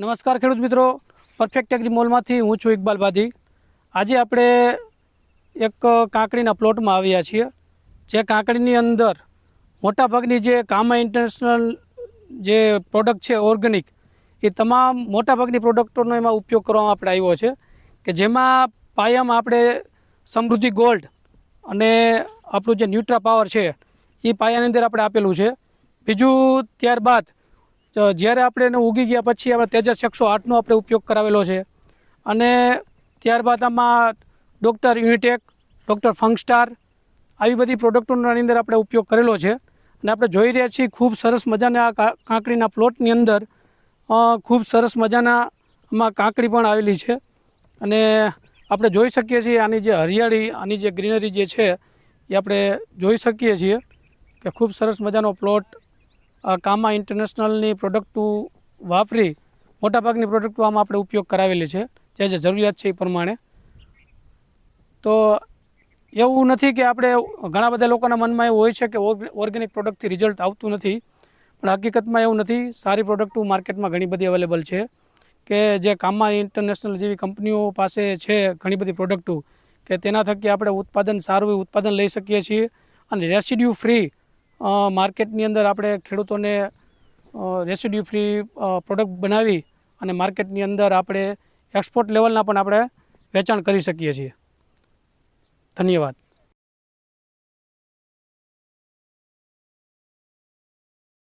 નમસ્કાર ખેડૂત મિત્રો. પરફેક્ટ એગ્રી મોલમાંથી હું છું ઇકબાલ બાદી આજે આપણે એક કાંકડીના પ્લોટમાં આવ્યા છીએ. જે કાંકડીની અંદર મોટાભાગની જે કામા ઇન્ટરનેશનલ જે પ્રોડક્ટ છે ઓર્ગેનિક એ તમામ મોટાભાગની પ્રોડક્ટોનો એમાં ઉપયોગ કરવામાં આપણે આવ્યો છે કે જેમાં પાયામાં આપણે સમૃદ્ધિ ગોલ્ડ અને આપણું જે ન્યુટ્રા પાવર છે, એ પાયાની અંદર આપણે આપેલું છે. બીજું ત્યારબાદ જ્યારે આપણે એને ઉગી ગયા પછી આપણે તેજસ એકસો આઠનો આપણે ઉપયોગ કરાવેલો છે. અને ત્યારબાદ આમાં ડૉક્ટર યુનિટેક, ડૉક્ટર ફંગસ્ટાર આવી બધી પ્રોડક્ટોની અંદર આપણે ઉપયોગ કરેલો છે. અને આપણે જોઈ રહ્યા છીએ ખૂબ સરસ મજાના કાંકડીના પ્લોટની અંદર ખૂબ સરસ મજાના આમાં કાંકડી પણ આવેલી છે. અને આપણે જોઈ શકીએ છીએ આની જે હરિયાળી, આની જે ગ્રીનરી જે છે, એ આપણે જોઈ શકીએ છીએ કે ખૂબ સરસ મજાનો પ્લોટ કામા ઇન્ટરનેશનલની પ્રોડક્ટો વાપરી મોટાભાગની પ્રોડક્ટો આમાં આપણે ઉપયોગ કરાવેલી છે. જે જે જરૂરિયાત છે એ પ્રમાણે. તો એવું નથી કે આપણે ઘણા બધા લોકોના મનમાં એવું હોય છે કે ઓર્ગેનિક પ્રોડક્ટથી રિઝલ્ટ આવતું નથી. પણ હકીકતમાં એવું નથી. સારી પ્રોડક્ટો માર્કેટમાં ઘણી બધી અવેલેબલ છે. કે જે કામા ઇન્ટરનેશનલ જેવી કંપનીઓ પાસે છે ઘણી બધી પ્રોડક્ટો કે તેના થકી આપણે ઉત્પાદન સારું ઉત્પાદન લઈ શકીએ છીએ. અને રેસિડ્યુ ફ્રી માર્કેટની અંદર આપણે ખેડૂતોને રેસિડ્યુ ફ્રી પ્રોડક્ટ બનાવી અને માર્કેટની અંદર આપણે એક્સપોર્ટ લેવલના પણ આપણે વેચાણ કરી શકીએ છીએ. ધન્યવાદ.